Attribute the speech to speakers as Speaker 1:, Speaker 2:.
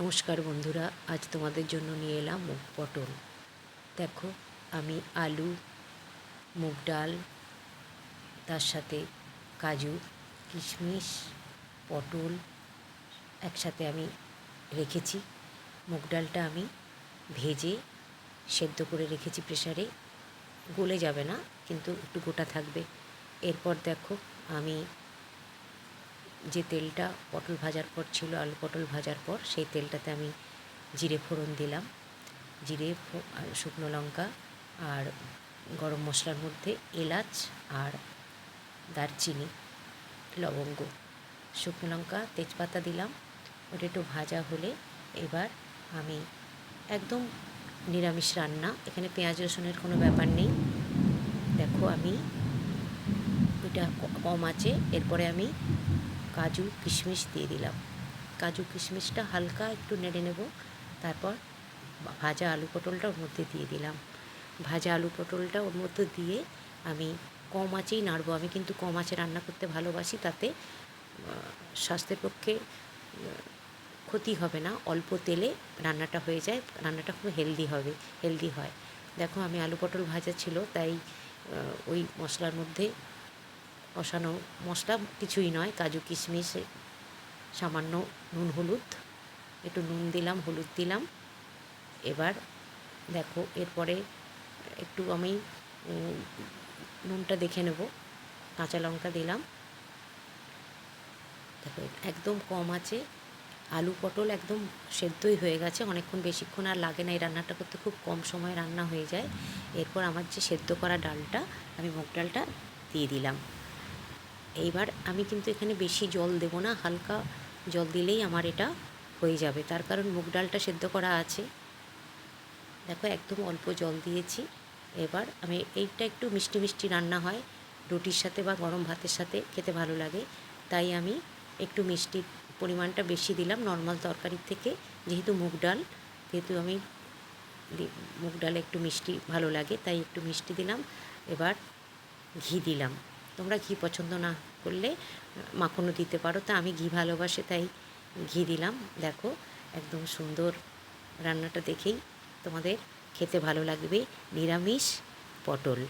Speaker 1: নমস্কার বন্ধুরা, আজ তোমাদের জন্য নিয়ে এলাম মুগ পটল। দেখো, আমি আলু, মুগ ডাল, তার সাথে কাজু, কিশমিশ, পটল একসাথে আমি রেখেছি। মুগ ডালটা আমি ভেজে সেদ্ধ করে রেখেছি প্রেসারে। গলে যাবে না, কিন্তু একটু গোটা থাকবে। এরপর দেখো, আমি যে তেলটা পটল ভাজার পর ছিল, আলু পটল ভাজার পর, সেই তেলটাতে আমি জিরে ফোড়ন দিলাম। জিরে শুকনো লঙ্কা আর গরম মশলার মধ্যে এলাচ আর দারচিনি, লবঙ্গ। শুকনো লঙ্কা, তেজপাতা দিলাম। ওটা একটু ভাজা হলে এবার আমি একদম নিরামিষ রান্না। এখানে পেঁয়াজ, রসুনের কোনো ব্যাপার নেই। দেখো আমি ওইটা কম আছে। এরপরে আমি কাজু, কিশমিশ দিয়ে দিলাম। কাজু, কিশমিশটা হালকা একটু নেড়ে নেব। তারপর ভাজা আলু পটলটা ওর মধ্যে দিয়ে দিলাম। ভাজা আলু পটলটা ওর মধ্যে দিয়ে আমি কম আঁচেই নাড়বো। আমি কিন্তু কম আঁচে রান্না করতে ভালোবাসি, তাতে স্বাস্থ্যের পক্ষে ক্ষতি হবে না। অল্প তেলে রান্নাটা হয়ে যায়। রান্নাটা খুব হেলদি হবে, হেলদি হয়। দেখো, আমি আলু পটল ভাজা ছিল, তাই ওই মশলার মধ্যে কষানো মশলা কিছুই নয়, কাজু কিশমিশ সামান্য নুন, হলুদ, একটু নুন দিলাম, হলুদ দিলাম। এবার দেখো, এরপরে একটু আমি নুনটা দেখে নেব, কাঁচা লঙ্কা দিলাম। দেখো, একদম কম আছে, আলু পটল একদম সেদ্ধই হয়ে গেছে, অনেকক্ষণ বেশিক্ষণ আর লাগে না, এই রান্নাটা করতে খুব কম সময় রান্না হয়ে যায়। এরপর আমার যে সেদ্ধ করা ডালটা, আমি মুগ ডালটা দিয়ে দিলাম। এইবার আমি কিন্তু এখানে বেশি জল দেবো না, হালকা জল দিলেই আমার এটা হয়ে যাবে। তার কারণ মুগ ডালটা সেদ্ধ করা আছে। দেখো একদম অল্প জল দিয়েছি। এবার আমি এইটা একটু মিষ্টি মিষ্টি রান্না হয়, রুটির সাথে বা গরম ভাতের সাথে খেতে ভালো লাগে। তাই আমি একটু মিষ্টির পরিমাণটা বেশি দিলাম নর্মাল তরকারির থেকে, যেহেতু মুগ ডাল, যেহেতু আমি মুগ ডালে একটু মিষ্টি ভালো লাগে, তাই একটু মিষ্টি দিলাম। এবার ঘি দিলাম। তোমরা ঘি পছন্দ না করলে মাখনও দিতে পারো। তা আমি ঘি ভালোবাসে, তাই ঘি দিলাম। দেখো, একদম সুন্দর রান্নাটা দেখেই তোমাদের খেতে ভালো লাগবে। নিরামিষ পটল।